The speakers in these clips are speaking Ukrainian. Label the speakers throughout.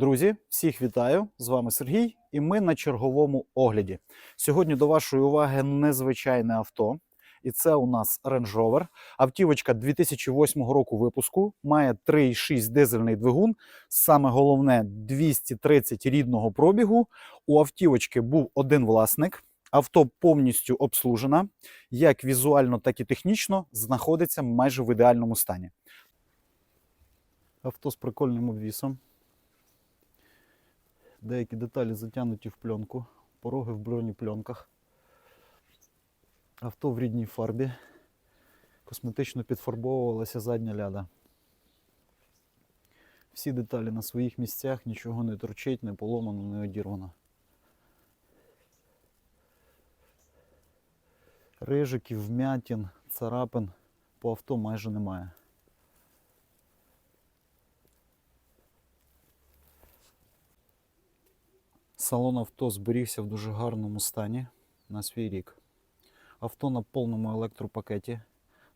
Speaker 1: Друзі, всіх вітаю! З вами Сергій, і ми на черговому огляді. Сьогодні до вашої уваги незвичайне авто. І це у нас Range Rover. Автівочка 2008 року випуску, має 3,6 дизельний двигун. Саме головне 230 рідного пробігу. У автівочки був один власник. Авто повністю обслужена, як візуально, так і технічно, знаходиться майже в ідеальному стані. Авто з прикольним обвісом. Деякі деталі затягнуті в пленку, пороги в бронепленках. Авто в рідній фарбі. Косметично підфарбовувалася задня ляда. Всі деталі на своїх місцях, нічого не торчить, не поломано, не одірвано. Рижиків, вмятін, царапин по авто майже немає. Салон авто зберігся в дуже гарному стані на свій рік. Авто на повному електропакеті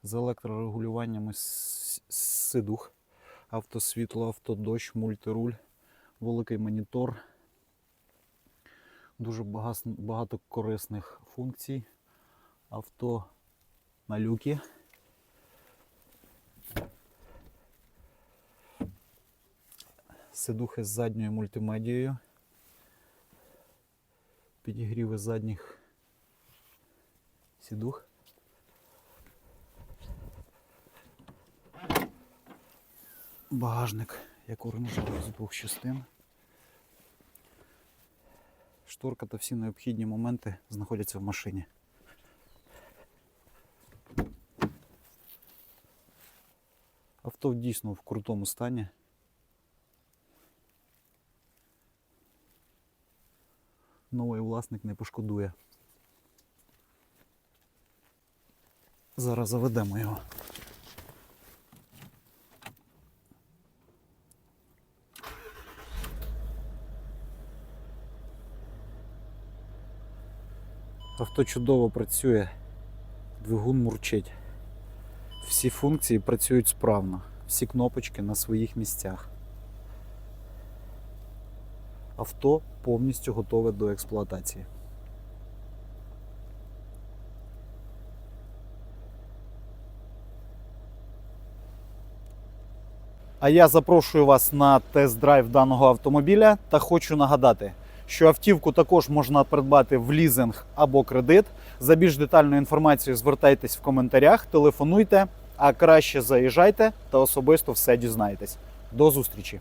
Speaker 1: з електрорегулюваннями сидух, автосвітло, автодощ, мультируль, великий монітор. Дуже багато корисних функцій. Авто на люкі. Сидухи з задньою мультимедією підігріви задніх сідух. Багажник, як оранжевий з двох частин. Шторка та всі необхідні моменти знаходяться в машині. Авто дійсно в крутому стані. Новий власник не пошкодує. Зараз заведемо його. Авто чудово працює, двигун мурчить. Всі функції працюють справно, всі кнопочки на своїх місцях. Авто повністю готове до експлуатації. А я запрошую вас на тест-драйв даного автомобіля та хочу нагадати, що автівку також можна придбати в лізинг або кредит. За більш детальною інформацією звертайтесь в коментарях, телефонуйте, а краще заїжджайте та особисто все дізнаєтесь. До зустрічі!